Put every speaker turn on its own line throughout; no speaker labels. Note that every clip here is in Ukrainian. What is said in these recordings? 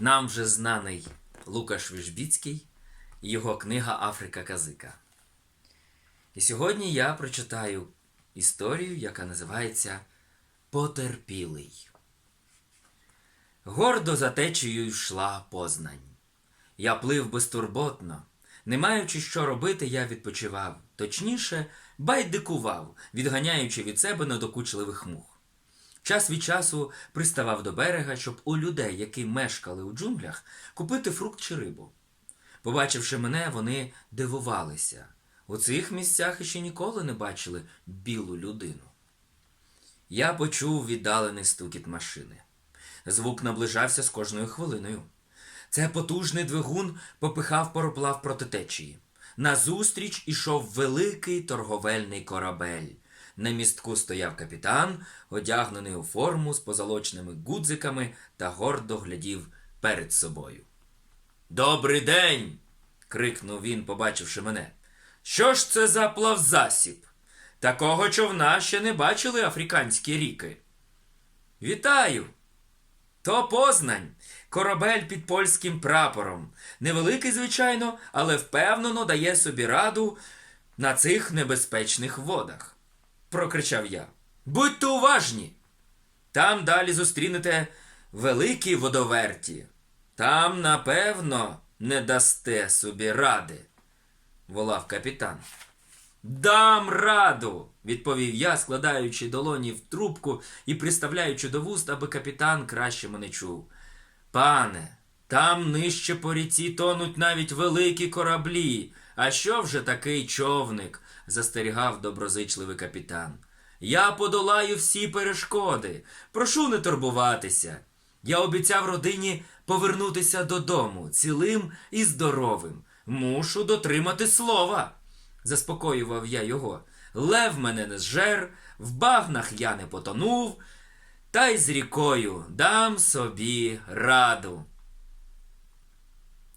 Нам вже знаний Лукаш Вижбіцький і його книга Африка Казика. І сьогодні я прочитаю історію, яка називається Потерпілий. Гордо за течією йшла Познань. Я плив безтурботно. Не маючи що робити, я відпочивав, точніше, байдикував, відганяючи від себе надокучливих мух. Час від часу приставав до берега, щоб у людей, які мешкали у джунглях, купити фрукт чи рибу. Побачивши мене, вони дивувалися. У цих місцях іще ніколи не бачили білу людину. Я почув віддалений стукіт машини. Звук наближався з кожною хвилиною. Це потужний двигун попихав пароплав проти течії. Назустріч ішов великий торговельний корабель. На містку стояв капітан, одягнений у форму з позолоченими гудзиками та гордо глядів перед собою. Добрий день. крикнув він, побачивши мене. Що ж це за плавзасіб? Такого човна ще не бачили африканські ріки. Вітаю! То Познань, корабель під польським прапором. Невеликий, звичайно, але впевнено дає собі раду на цих небезпечних водах. Прокричав я. Будьте уважні! Там далі зустрінете великі водоверті. Там, напевно, не дасте собі ради, волав капітан. Дам раду, відповів я, складаючи долоні в трубку і приставляючи до вуст, аби капітан краще мене чув. Пане, там нижче по ріці тонуть навіть великі кораблі. А що вже такий човник? застерігав доброзичливий капітан. Я подолаю всі перешкоди. Прошу не турбуватися. Я обіцяв родині повернутися додому цілим і здоровим. Мушу дотримати слова заспокоював я його. Лев мене не зжер, в багнах я не потонув, та й з рікою дам собі раду.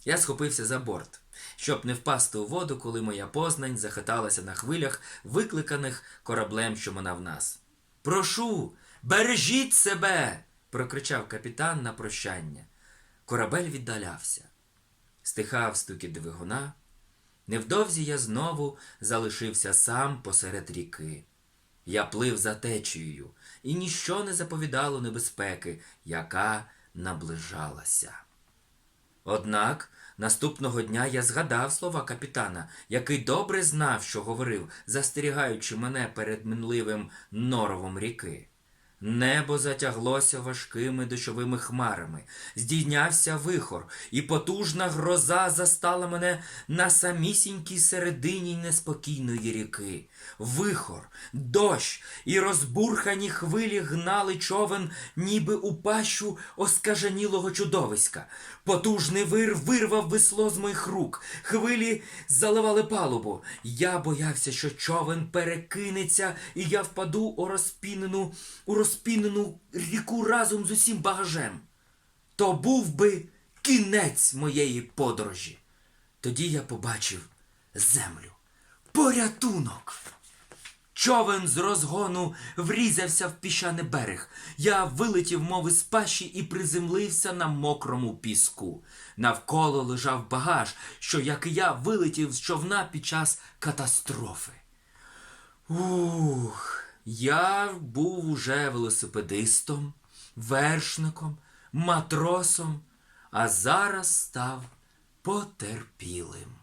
Я схопився за борт, щоб не впасти у воду, коли моя познань захиталася на хвилях, викликаних кораблем, що минав нас. Прошу, бережіть себе. прокричав капітан на прощання. Корабель віддалявся. Стихав стукіт двигуна. Невдовзі я знову залишився сам посеред ріки. Я плив за течією, і ніщо не заповідало небезпеки, яка наближалася. Однак наступного дня я згадав слова капітана, який добре знав, що говорив, застерігаючи мене перед минливим норовом ріки. Небо затяглося важкими дощовими хмарами, здійнявся вихор, і потужна гроза застала мене на самісінькій середині неспокійної ріки. Вихор, дощ і розбурхані хвилі гнали човен, ніби у пащу оскаженілого чудовиська. Потужний вир вирвав весло з моїх рук. Хвилі заливали палубу. Я боявся, що човен перекинеться, і я впаду у розпінену, у розпінену ріку разом з усім багажем. То був би кінець моєї подорожі. Тоді я побачив землю. Порятунок! Човен з розгону врізався в піщаний берег. Я вилетів, мов із пащі, і приземлився на мокрому піску. Навколо лежав багаж, що, як і я, вилетів з човна під час катастрофи. Ух, я був уже велосипедистом, вершником, матросом, а зараз став потерпілим.